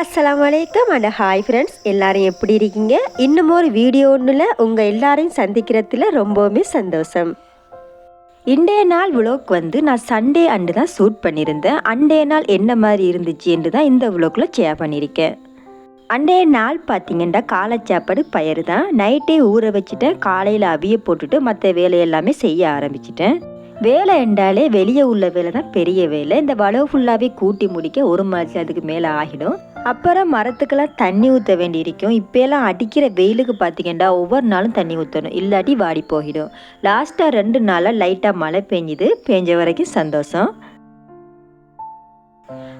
அஸ்லாம் வலைக்கம் and hi friends எல்லாரும் எப்படி இருக்கீங்க? இன்னும் ஒரு வீடியோ ஒன்றில் உங்கள் எல்லாரையும் சந்திக்கிறதுல ரொம்பவுமே சந்தோஷம். இன்றைய நாள் விளோக் வந்து நான் சண்டே அண்டு தான் ஷூட் பண்ணியிருந்தேன். அண்டே நாள் என்ன மாதிரி இருந்துச்சு என்று தான் இந்த விளோக்கில் ஷேர் பண்ணியிருக்கேன். அண்டைய நாள் பார்த்தீங்கன்னா காலை சாப்பாடு பயிர் தான் நைட்டே ஊற வச்சுட்டேன். காலையில் அவிய போட்டுட்டு மற்ற வேலையெல்லாமே செய்ய ஆரம்பிச்சிட்டேன். வேலை என்றாலே வெளியே உள்ள வேலை தான் பெரிய வேலை. இந்த வளவு ஃபுல்லாகவே கூட்டி முடிக்க ஒரு மாதம் அதுக்கு மேலே ஆகிடும். அப்புறம் மரத்துக்கெல்லாம் தண்ணி ஊற்ற வேண்டியிருக்கும். இப்போலாம் அடிக்கிற வெயிலுக்கு பார்த்தீங்கன்னா ஒவ்வொரு நாளும் தண்ணி ஊற்றணும் இல்லாட்டி வாடி போயிடும். லாஸ்ட்டாக ரெண்டு நாளாக லைட்டாக மழை பெஞ்சுது. பெஞ்ச வரைக்கும் சந்தோஷம்.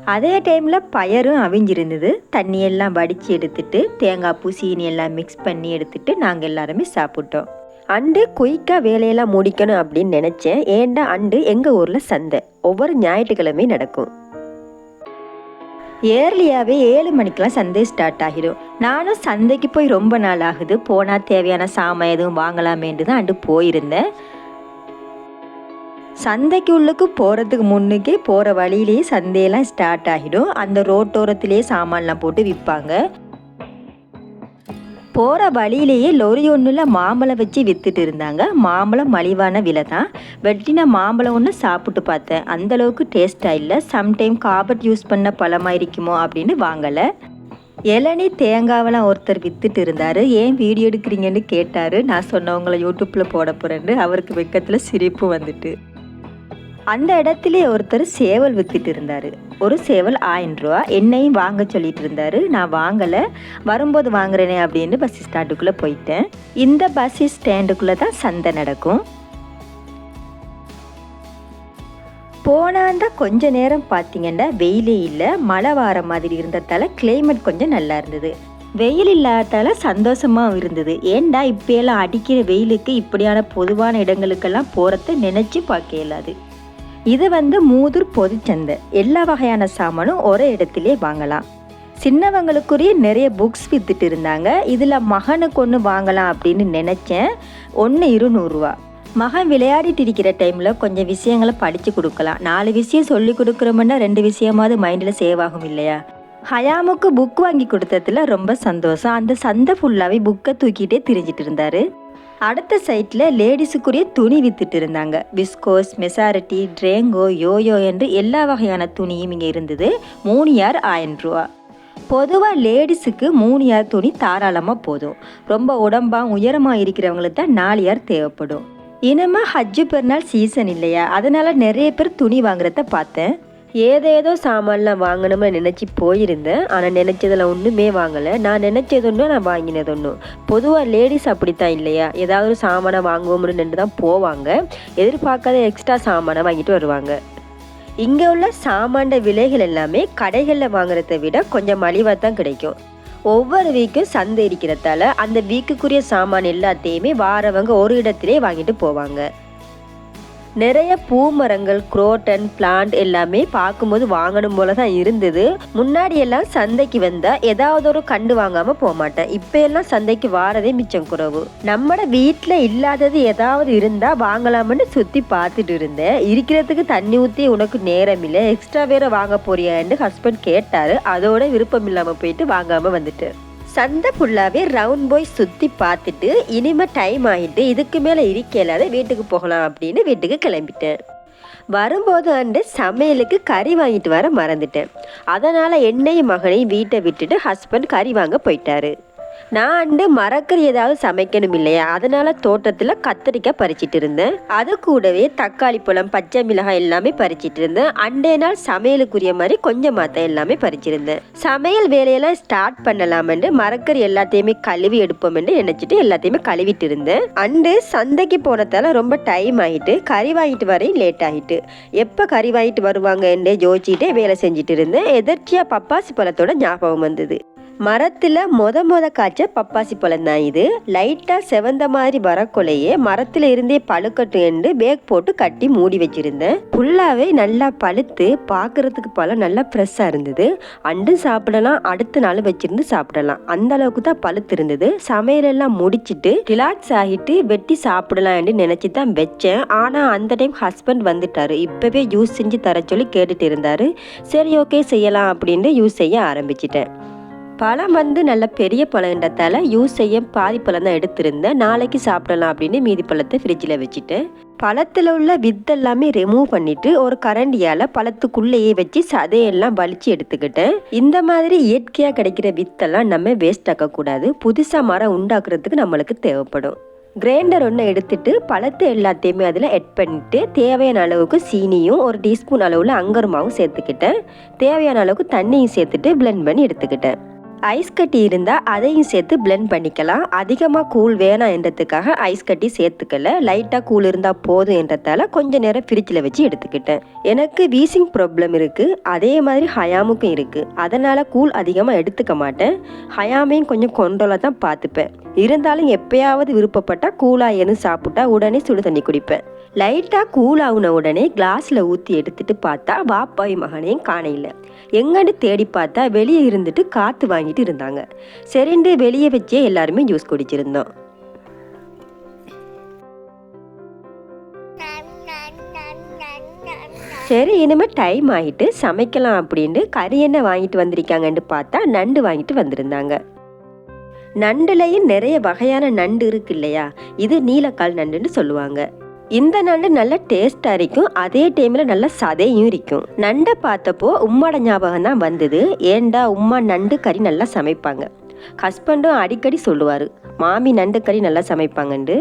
அதே டைமில் பயரும் அவிஞ்சிருந்தது. தண்ணியெல்லாம் வடித்து எடுத்துட்டு தேங்காய் பூ சீனி எல்லாம் மிக்ஸ் பண்ணி எடுத்துட்டு நாங்கள் எல்லாருமே சாப்பிட்டோம். அண்டு குயிக்காக வேலையெல்லாம் முடிக்கணும் அப்படின்னு நினச்சேன். ஏன்டா அண்டு எங்கள் ஊரில் சந்தை? ஒவ்வொரு ஞாயிற்றுக்கிழமையும் நடக்கும். ஏர்லியாகவே ஏழு மணிக்கெலாம் சந்தை ஸ்டார்ட் ஆகிடும். நானும் சந்தைக்கு போய் ரொம்ப நாள் ஆகுது. போனால் தேவையான சாமான் எதுவும் வாங்கலாமேன்ட்டு தான் அண்டு போயிருந்தேன். சந்தைக்கு உள்ளுக்கு போகிறதுக்கு முன்னுக்கே போகிற வழியிலேயே சந்தையெல்லாம் ஸ்டார்ட் ஆகிடும். அந்த ரோட்டோரத்திலேயே சாமான்லாம் போட்டு விற்பாங்க. போகிற வழியிலேயே லொரி ஒன்றில் மாம்பழம் வச்சு விற்றுட்டு இருந்தாங்க. மாம்பழம் மலிவான விலை தான் வெட்டின மாம்பழம் ஒன்று சாப்பிட்டு பார்த்தேன். அந்தளவுக்கு டேஸ்ட்டாக இல்லை. சம்டைம் காபட் யூஸ் பண்ண பழமாக இருக்குமோ அப்படின்னு வாங்கலை. இளநீ தேங்காவெல்லாம் ஒருத்தர் வித்துட்டு இருந்தார். ஏன் வீடியோ எடுக்கிறீங்கன்னு கேட்டார். நான் சொன்னவங்களை யூடியூப்பில் போட போகிறேன்னு அவருக்கு வெக்கத்தில் சிரிப்பு வந்துட்டு. அந்த இடத்துலேயே ஒருத்தர் சேவல் வித்துட்டு இருந்தார். ஒரு சேவல் ஆயிரம் ரூபா. என்னையும் வாங்க சொல்லிட்டு இருந்தாரு நான் வாங்கலை. வரும்போது வாங்குறேனே அப்படின்னு பஸ் ஸ்டாண்டுக்குள்ளே போயிட்டேன். இந்த பஸ் ஸ்டாண்டுக்குள்ளே தான் சந்தை நடக்கும். போனாண்டா கொஞ்ச நேரம் பார்த்தீங்கன்னா வெயிலே இல்லை. மழை வார மாதிரி இருந்ததால கிளைமேட் கொஞ்சம் நல்லா இருந்தது. வெயில் இல்லாதால சந்தோஷமாக இருந்தது. ஏன்டா இப்போயெல்லாம் அடிக்கிற வெயிலுக்கு இப்படியான பொதுவான இடங்களுக்கெல்லாம் போகிறத நினச்சி பார்க்க இயலாது. இது வந்து மூதூர் பொதுச்சந்தை. எல்லா வகையான சாமானும் ஒரே இடத்திலே வாங்கலாம். சின்னவங்களுக்குரிய நிறைய புக்ஸ் வித்துட்டு இருந்தாங்க. இதில் மகனுக்கு ஒன்று வாங்கலாம் அப்படின்னு நினச்சேன். ஒன்று இருநூறுவா மகன் விளையாடிட்டு இருக்கிற டைமில் கொஞ்சம் விஷயங்களை படித்து கொடுக்கலாம். நாலு விஷயம் சொல்லி கொடுக்குறோம்னா ரெண்டு விஷயமாவது மைண்டில் சேவ் ஆகும் இல்லையா? ஹயாமுக்கு புக் வாங்கி கொடுத்ததுல ரொம்ப சந்தோஷம். அந்த சந்தை ஃபுல்லாகவே புக்கை தூக்கிட்டே திரிஞ்சிட்டு இருந்தாரு. அடுத்த சைட்டில் லேடிஸுக்குரிய துணி வித்துட்டு இருந்தாங்க. விஸ்கோஸ் மெசாரிட்டி ட்ரேங்கோ யோயோ என்று எல்லா வகையான துணியும் இங்கே இருந்தது. மூணு யார் ஆயிரம் ரூபா. பொதுவாக லேடிஸுக்கு மூணு யார் துணி தாராளமாக போதும். ரொம்ப உடம்பா உயரமாக இருக்கிறவங்களுக்கு தான் நாலு யார் தேவைப்படும். இனமாக ஹஜ்ஜு பெருநாள் சீசன் இல்லையா? அதனால் நிறைய பேர் துணி வாங்குறத பார்த்தேன். ஏதேதோ சாமான்லாம் வாங்கணும்னு நினச்சி போயிருந்தேன். ஆனால் நினச்சதில் ஒன்றுமே வாங்கலை. நான் நினச்சது ஒன்று நான் வாங்கினது ஒன்று பொதுவாக லேடிஸ் அப்படித்தான் இல்லையா? ஏதாவது ஒரு சாமானை வாங்குவோம்னு நின்று தான் போவாங்க. எதிர்பார்க்காத எக்ஸ்ட்ரா சாமானை வாங்கிட்டு வருவாங்க. இங்கே உள்ள சாமான்ட விலைகள் எல்லாமே கடைகளில் வாங்குறத விட கொஞ்சம் மலிவாக தான் கிடைக்கும். ஒவ்வொரு வீக்கும் சந்தை இருக்கிறதால அந்த வீக்குக்குரிய சாமான் எல்லாத்தையுமே வாரவங்க ஒரு இடத்திலே வாங்கிட்டு போவாங்க. நிறைய பூ மரங்கள் குரோட்டன் பிளான்ட் எல்லாமே பார்க்கும்போது வாங்கணும் போல தான் இருந்தது. முன்னாடி எல்லாம் சந்தைக்கு வந்தா ஏதாவது ஒரு கண்டு வாங்காம போக மாட்டேன். இப்ப எல்லாம் சந்தைக்கு வாரதே மிச்சம் குறவு. நம்மட வீட்டுல இல்லாதது ஏதாவது இருந்தா வாங்கலாம்னு சுத்தி பார்த்துட்டு இருந்தேன். இருக்கிறதுக்கு தண்ணி ஊத்தி உனக்கு நேரம் இல்லை எக்ஸ்ட்ரா வேற வாங்க போறியான்னு ஹஸ்பண்ட் கேட்டாரு. அதோட விருப்பம் இல்லாம போயிட்டு வாங்காம வந்துட்டு சந்தை ஃபுல்லாகவே ரவுண்ட் போய் சுற்றி பார்த்துட்டு இனிமேல் டைம் ஆகிட்டு இதுக்கு மேலே இருக்கலாத வீட்டுக்கு போகலாம் அப்படின்னு வீட்டுக்கு கிளம்பிட்டேன். வரும்போது அண்டு சமையலுக்கு கறி வாங்கிட்டு வர மறந்துட்டேன். அதனால் என்னையும் மகனையும் வீட்டை விட்டுட்டு ஹஸ்பண்ட் கறி வாங்க போயிட்டாரு. நான் அண்டு மறக்கிற ஏதாவது சமைக்கணும் இல்லையா? அதனால தோட்டத்தில் கத்திரிக்காய் பறிச்சிட்டு இருந்தேன். அது கூடவே தக்காளி பழம் பச்சை மிளகாய் எல்லாமே பறிச்சிட்டு இருந்தேன். அண்டே நாள் சமையலுக்குரிய மாதிரி கொஞ்சம் மாத்த எல்லாமே பறிச்சிருந்தேன் சமையல் வேலையெல்லாம் ஸ்டார்ட் பண்ணலாமென்று மறக்கிற எல்லாத்தையுமே கழுவி எடுப்போம்னு நினைச்சிட்டு எல்லாத்தையுமே கழுவிட்டு இருந்தேன். அண்டு சந்தைக்கு போனதால ரொம்ப டைம் ஆகிட்டு கறி வாங்கிட்டு வரையும் லேட் ஆகிட்டு எப்போ கறி வாங்கிட்டு வருவாங்கன்னு யோசிச்சுட்டே வேலை செஞ்சுட்டு இருந்தேன். எதர்ச்சியாக பப்பாசி பழத்தோட ஞாபகம் வந்தது. மரத்தில் மொத மொத காய்ச்ச பப்பாசி பழம் தான் இது. லைட்டாக செவந்த மாதிரி வரக்குள்ளேயே மரத்தில் இருந்தே பழுக்கட்டும் என்று பேக் போட்டு கட்டி மூடி வச்சுருந்தேன். ஃபுல்லாகவே நல்லா பழுத்து பார்க்குறதுக்கு பழம் நல்லா ஃப்ரெஷ்ஷாக இருந்தது. அண்டும் சாப்பிடலாம் அடுத்த நாள் வச்சுருந்து சாப்பிடலாம். அந்த அளவுக்கு தான் பழுத்து இருந்தது. சமையலெல்லாம் முடிச்சுட்டு ரிலாக்ஸ் ஆகிட்டு வெட்டி சாப்பிடலாம்னு நினச்சி தான் வச்சேன். ஆனால் அந்த டைம் ஹஸ்பண்ட் வந்துட்டாரு. இப்போவே யூஸ் செஞ்சு தர சொல்லி கேட்டுட்டு இருந்தார். சரி ஓகே செய்யலாம் அப்படின்ட்டு யூஸ் செய்ய ஆரம்பிச்சிட்டேன். பழம் வந்து நல்ல பெரிய பழம்ன்றதால யூஸ் செய்ய பாதி பழம் தான் எடுத்திருந்தேன். நாளைக்கு சாப்பிடலாம் அப்படின்னு மீதி பழத்தை ஃப்ரிட்ஜில் வச்சுட்டேன். பழத்தில் உள்ள வித்தெல்லாமே ரிமூவ் பண்ணிட்டு ஒரு கரண்டியால் பழத்துக்குள்ளேயே வச்சு சதையெல்லாம் வலிச்சு எடுத்துக்கிட்டேன். இந்த மாதிரி இயற்கையாக கிடைக்கிற வித்தெல்லாம் நம்ம வேஸ்ட் ஆக்கக்கூடாது புதுசாக மரம் உண்டாக்குறதுக்கு நம்மளுக்கு தேவைப்படும். கிரைண்டர் ஒன்று எடுத்துட்டு பழத்தை எல்லாத்தையுமே அதில் எட் பண்ணிட்டு தேவையான அளவுக்கு சீனியும் ஒரு டீஸ்பூன் அளவில் அங்கருமாவும் சேர்த்துக்கிட்டேன். தேவையான அளவுக்கு தண்ணியும் சேர்த்துட்டு பிளெண்ட் பண்ணி எடுத்துக்கிட்டேன். ஐஸ் கட்டி இருந்தால் அதையும் சேர்த்து பிளெண்ட் பண்ணிக்கலாம். அதிகமாக கூழ் வேணாம் என்றதுக்காக ஐஸ் கட்டி சேர்த்துக்கல. லைட்டாக கூழ் இருந்தால் போதும் என்றதால கொஞ்ச நேரம் ஃப்ரிட்ஜில் வச்சு எடுத்துக்கிட்டேன். எனக்கு வீசிங் ப்ராப்ளம் இருக்குது அதே மாதிரி ஹயாமுக்கும் இருக்குது அதனால் கூழ் அதிகமாக எடுத்துக்க மாட்டேன். ஹயாமையும் கொஞ்சம் கொண்டோல தான் பார்த்துப்பேன். இருந்தாலும் எப்பயாவது விருப்பப்பட்டால் கூழாக எதுவும் சாப்பிட்டா உடனே சுடு தண்ணி குடிப்பேன். லைட்டாக கூல் ஆகுன உடனே கிளாஸில் ஊற்றி எடுத்துட்டு பார்த்தா வாப்பாய் மகனையும் காணையில். எங்கன்னு தேடி பார்த்தா வெளியே இருந்துட்டு காற்று வாங்கிட்டு இருந்தாங்க. சரிண்டு வெளியே வச்சே எல்லாருமே ஜூஸ் குடிச்சிருந்தோம். சரி இனிமேல் டைம் ஆகிட்டு சமைக்கலாம் அப்படின்ட்டு கறி என்ன வாங்கிட்டு வந்திருக்காங்கன்னு பார்த்தா நண்டு வாங்கிட்டு வந்திருந்தாங்க. நண்டுலையும் நிறைய வகையான நண்டு இருக்கு இல்லையா? இது நீலக்கால் நண்டுன்னு சொல்லுவாங்க. இந்த நண்டு நல்ல டேஸ்டாக இருக்கும். அதே டைமில் நல்ல சதையும் இருக்கும். நண்டை பார்த்தப்போ உம்மாட ஞாபகம் தான் வந்தது. ஏண்டா உம்மா நண்டு கறி நல்லா சமைப்பாங்க? ஹஸ்பண்டும் அடிக்கடி சொல்லுவார் மாமி நண்டு கறி நல்லா சமைப்பாங்கண்டு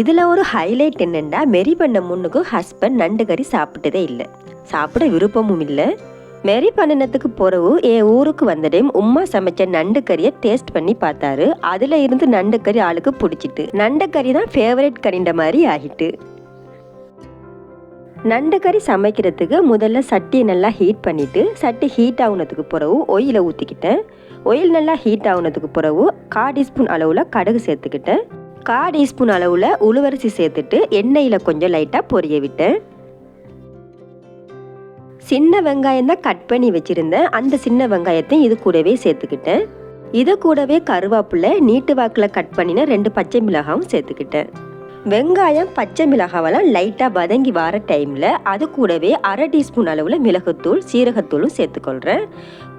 இதில் ஒரு ஹைலைட் என்னென்னா மெரி பண்ண முன்னுக்கும் ஹஸ்பண்ட் நண்டு கறி சாப்பிட்டதே இல்லை. சாப்பிட விருப்பமும் இல்லை. மெரி பண்ணினத்துக்கு பிறகு என் ஊருக்கு வந்த டைம் உம்மா சமைச்ச நண்டு கறியை டேஸ்ட் பண்ணி பார்த்தாரு அதில் இருந்து நண்டு கறி ஆளுக்கு பிடிச்சிட்டு. நண்டு கறி தான் ஃபேவரட் கறின்ற மாதிரி ஆகிட்டு. நண்டு கறி சமைக்கிறதுக்கு முதல்ல சட்டியை நல்லா ஹீட் பண்ணிவிட்டு சட்டி ஹீட் ஆகுனதுக்கு பிறகு ஒயிலை ஊற்றிக்கிட்டேன் ஒயில் நல்லா ஹீட் ஆகுனதுக்கு பிறகு கா டீஸ்பூன் அளவில் கடுகு சேர்த்துக்கிட்டேன். கா டீஸ்பூன் அளவில் உளுவரிசி சேர்த்துட்டு எண்ணெயில் கொஞ்சம் லைட்டாக பொரிய விட்டேன். சின்ன வெங்காயம் தான் கட் பண்ணி வச்சுருந்தேன். அந்த சின்ன வெங்காயத்தையும் இது கூடவே சேர்த்துக்கிட்டேன். இது கூடவே கருவேப்பிலை நீட்டு வாக்கில் கட் பண்ணின ரெண்டு பச்சை மிளகாவும் சேர்த்துக்கிட்டேன். வெங்காயம் பச்சை மிளகாவெல்லாம் லைட்டாக வதங்கி வர டைமில் அது கூடவே அரை டீஸ்பூன் அளவில் மிளகுத்தூள் சீரகத்தூளும் சேர்த்துக்கொள்கிறேன்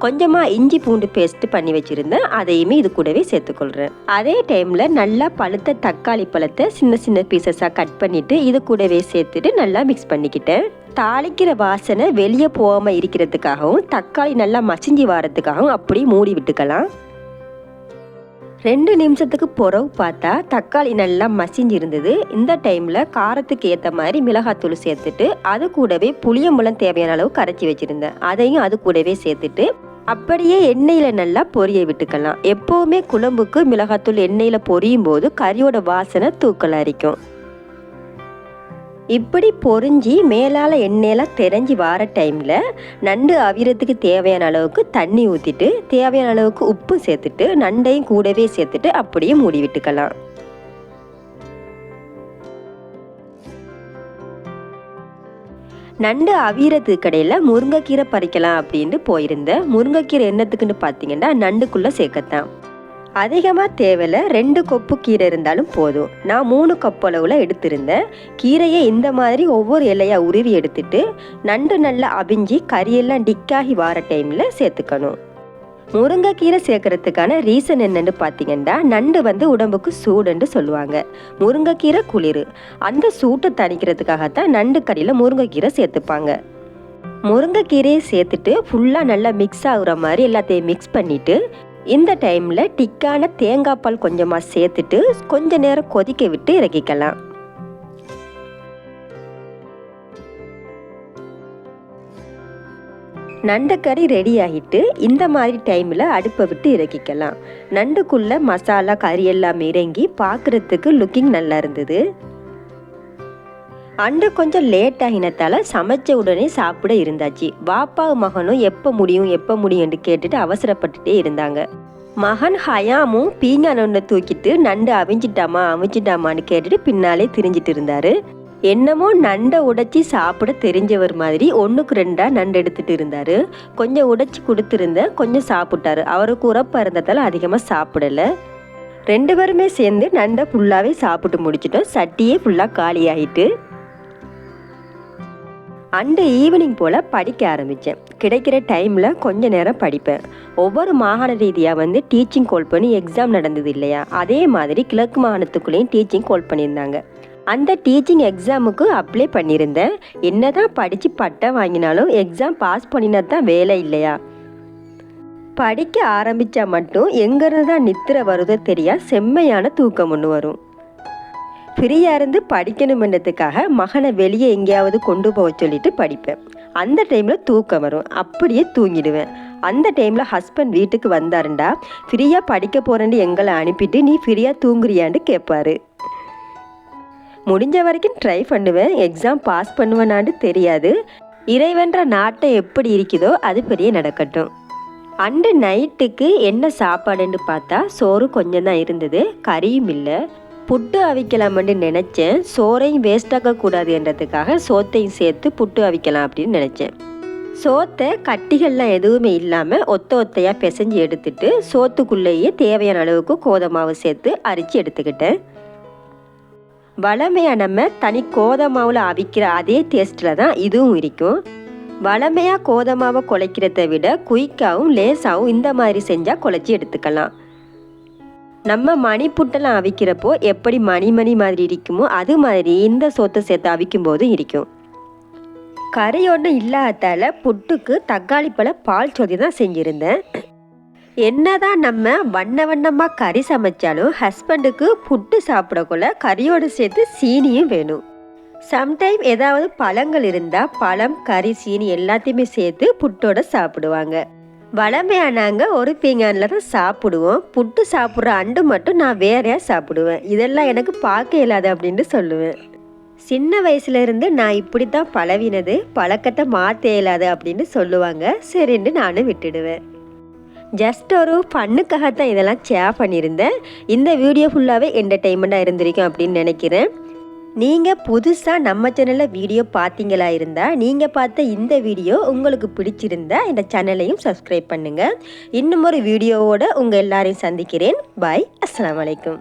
கொஞ்சமாக இஞ்சி பூண்டு பேஸ்ட் பண்ணி வச்சுருந்தேன். அதையுமே இது கூடவே சேர்த்துக்கொள்கிறேன் அதே டைமில் நல்லா பழுத்த தக்காளி பழத்தை சின்ன சின்ன பீசஸாக கட் பண்ணிவிட்டு இது கூடவே சேர்த்துட்டு நல்லா மிக்ஸ் பண்ணிக்கிட்டேன். தாளிக்கிற வாசனை வெளியே போகாமல் இருக்கிறதுக்காகவும் தக்காளி நல்லா மசிஞ்சு வரதுக்காகவும் அப்படி மூடி விட்டுக்கலாம். ரெண்டு நிமிஷத்துக்கு பிறகு பார்த்தா தக்காளி நல்லா மசிஞ்சு இருந்தது. இந்த டைமில் காரத்துக்கு ஏற்ற மாதிரி மிளகாத்தூள் சேர்த்துட்டு அது கூடவே புளியம்பழம் தேவையான அளவு கரைச்சி வச்சுருந்தேன். அதையும் அது கூடவே சேர்த்துட்டு அப்படியே எண்ணெயில் நல்லா பொரிய விட்டுக்கலாம். எப்போவுமே குழம்புக்கு மிளகாத்தூள் எண்ணெயில் பொரியும் போது கறியோட வாசனை தூக்கல் அரிக்கும். இப்படி பொரிஞ்சு மேலால் எண்ணெயெல்லாம் தெரிஞ்சு வர டைமில் நண்டு அவிரத்துக்கு தேவையான அளவுக்கு தண்ணி ஊற்றிட்டு தேவையான அளவுக்கு உப்பு சேர்த்துட்டு நண்டையும் கூடவே சேர்த்துட்டு அப்படியே மூடி விட்டுக்கலாம். நண்டு அவியறதுக்கு கடையில் முருங்கைக்கீரை பறிக்கலாம் அப்படின்ட்டு போயிருந்தேன். முருங்கைக்கீரை என்னத்துக்குன்னு பார்த்தீங்கன்னா நண்டுக்குள்ளே சேர்க்கத்தான். அதிகமாக தேவையில்ல ரெண்டு கொப்பு கீரை இருந்தாலும் போதும். நான் மூணு கப் அளவில் எடுத்திருந்தேன். கீரையை இந்த மாதிரி ஒவ்வொரு இலையாக உருவி எடுத்துட்டு நண்டு நல்லா அவிஞ்சி கறியெல்லாம் டிக்காகி வார டைமில் சேர்த்துக்கணும். முருங்கைக்கீரை சேர்க்கறதுக்கான ரீசன் என்னன்னு பார்த்தீங்கன்னா நண்டு வந்து உடம்புக்கு சூடுன்னு சொல்லுவாங்க. முருங்கைக்கீரை குளிர். அந்த சூட்டை தணிக்கிறதுக்காகத்தான் நண்டு கறியில் முருங்கைக்கீரை சேர்த்துப்பாங்க. முருங்கைக்கீரையை சேர்த்துட்டு ஃபுல்லாக நல்லா மிக்ஸ் ஆகுற மாதிரி எல்லாத்தையும் மிக்ஸ் பண்ணிவிட்டு இந்த டைமில் டிக்கான தேங்காய் பால் கொஞ்சமாக சேர்த்துட்டு கொஞ்ச நேரம் கொதிக்க விட்டு இறக்கிக்கலாம். நண்டுக்கறி ரெடி ஆகிட்டு இந்த மாதிரி டைமில் அடுப்பை விட்டு இறக்கிக்கலாம். நண்டுக்குள்ளே மசாலா கறி எல்லாம் இறங்கி பார்க்குறதுக்கு லுக்கிங் நல்லா இருந்தது. அன்று கொஞ்சம் லேட் ஆகினத்தால சமைச்ச உடனே சாப்பிட இருந்தாச்சு. பாப்பா மகனும் எப்போ முடியும் எப்போ என்று கேட்டுட்டு அவசரப்பட்டுட்டே இருந்தாங்க. மகன் ஹயாமும் பீங்கானொன்னை தூக்கிட்டு நண்டு அவிஞ்சிட்டாமா அவிஞ்சிட்டாமான்னு கேட்டுட்டு பின்னாலே திரிஞ்சிட்டு இருந்தாரு. என்னமோ நண்டை உடைச்சி சாப்பிட தெரிஞ்சவர் மாதிரி ஒன்றுக்கு ரெண்டாக நண்டு எடுத்துட்டு இருந்தார். கொஞ்சம் உடைச்சி கொடுத்துருந்த கொஞ்சம் சாப்பிட்டாரு. அவருக்கு உரப்பாக இருந்ததால் அதிகமாக சாப்பிடல. ரெண்டு பேருமே சேர்ந்து நண்டை ஃபுல்லாகவே சாப்பிட்டு முடிச்சிட்டோம். சட்டியே ஃபுல்லாக காலி அண்டு ஈவினிங் போல் படிக்க ஆரம்பித்தேன் கிடைக்கிற டைமில் கொஞ்ச நேரம் படிப்பேன். ஒவ்வொரு மாகாண ரீதியாக வந்து டீச்சிங் கால் பண்ணி எக்ஸாம் நடந்தது இல்லையா? அதே மாதிரி கிழக்கு மாகாணத்துக்குள்ளேயும் டீச்சிங் கால் பண்ணியிருந்தாங்க. அந்த டீச்சிங் எக்ஸாமுக்கு அப்ளை பண்ணியிருந்தேன். என்ன தான் படித்து பட்டம் வாங்கினாலும் எக்ஸாம் பாஸ் பண்ணினா தான் வேலை இல்லையா? படிக்க ஆரம்பித்தா மட்டும் எங்கேருந்து தான் நித்திர வருதோ தெரியா? செம்மையான தூக்கம் ஒன்று வரும். ஃப்ரீயாக இருந்து படிக்கணுமென்றதுக்காக மகனை வெளியே எங்கேயாவது கொண்டு போக சொல்லிட்டு படிப்பேன். அந்த டைமில் தூக்கம் வரும். அப்படியே தூங்கிடுவேன். அந்த டைமில் ஹஸ்பண்ட் வீட்டுக்கு வந்தாருண்டா. ஃப்ரீயாக படிக்க போகிறேன்னு எங்களை அனுப்பிட்டு நீ ஃப்ரீயாக தூங்குறியான்னு கேட்பாரு முடிஞ்ச வரைக்கும் ட்ரை பண்ணுவேன். எக்ஸாம் பாஸ் பண்ணுவேனான்னு தெரியாது. இறைவன்ற நாட்டை எப்படி இருக்குதோ அது பெரிய நடக்கட்டும். அண்டு நைட்டுக்கு என்ன சாப்பாடுன்னு பார்த்தா சோறு கொஞ்சம் தான் இருந்தது. கறியும் இல்லை. புட்டு அவிக்கலாம்னு நினச்சேன். சோறையும் வேஸ்டாக்க கூடாது என்றதுக்காக சோத்தையும் சேர்த்து புட்டு அவிக்கலாம் அப்படின்னு நினச்சேன். சோத்தை கட்டிகள்லாம் எதுவுமே இல்லாமல் ஒத்த ஒத்தையாக பிசைஞ்சு எடுத்துட்டு சோத்துக்குள்ளேயே தேவையான அளவுக்கு கோதமாவு சேர்த்து அரிச்சு எடுத்துக்கிட்டேன். வளமையாக நம்ம தனி கோதமாவில் அவிக்கிற அதே டேஸ்ட்டில் தான் இதுவும் இருக்கும். வளமையாக கோதமாவை குலைக்கிறத விட குயிக்காகவும் லேசாகவும் இந்த மாதிரி செஞ்சால் குலைச்சி எடுத்துக்கலாம். நம்ம மணி புட்டெல்லாம் அவிக்கிறப்போ எப்படி மணி மணி மாதிரி இருக்குமோ அது மாதிரி இந்த சோத்தை சேர்த்து அவிக்கும் போது இருக்கும். கறி ஒன்றும் இல்லாதால புட்டுக்கு தக்காளி பழ பால் சொதி தான் செஞ்சுருந்தேன். என்னதான் நம்ம வண்ண வண்ணமாக கறி சமைச்சாலும் ஹஸ்பண்டுக்கு புட்டு சாப்பிடக்குள்ள கறியோடு சேர்த்து சீனியும் வேணும். சம்டைம் ஏதாவது பழங்கள் இருந்தால் பழம் கறி சீனி எல்லாத்தையுமே சேர்த்து புட்டோட சாப்பிடுவாங்க. வளமையானாங்க ஒரு பீங்கானில் தான் சாப்பிடுவோம். புட்டு சாப்பிட்ற அண்டு மட்டும் நான் வேறையாக சாப்பிடுவேன். இதெல்லாம் எனக்கு பார்க்க இல்லாத அப்படின்ட்டு சொல்லுவேன். சின்ன வயசுலேருந்து நான் இப்படி தான் பழவினது பழக்கத்தை மாற்ற இயலாது அப்படின்னு சொல்லுவாங்க. சரின்னு நானும் விட்டுடுவேன். ஜஸ்ட் ஒரு ஃபன்னுக்காக தான் இதெல்லாம் ஷேர் பண்ணியிருந்தேன். இந்த வீடியோ ஃபுல்லாகவே என்டர்டெயின்மெண்ட்டாக இருந்திருக்கும் அப்படின்னு நினைக்கிறேன். நீங்கள் புதுசாக நம்ம சேனலில் வீடியோ பார்த்தீங்களா இருந்தால் நீங்கள் பார்த்த இந்த வீடியோ உங்களுக்கு பிடிச்சிருந்தா இந்த சேனலையும் சப்ஸ்கிரைப் பண்ணுங்கள் இன்னும் ஒரு வீடியோவோட உங்கள் எல்லாரையும் சந்திக்கிறேன். பாய் அஸ்லாம் வலைக்கம்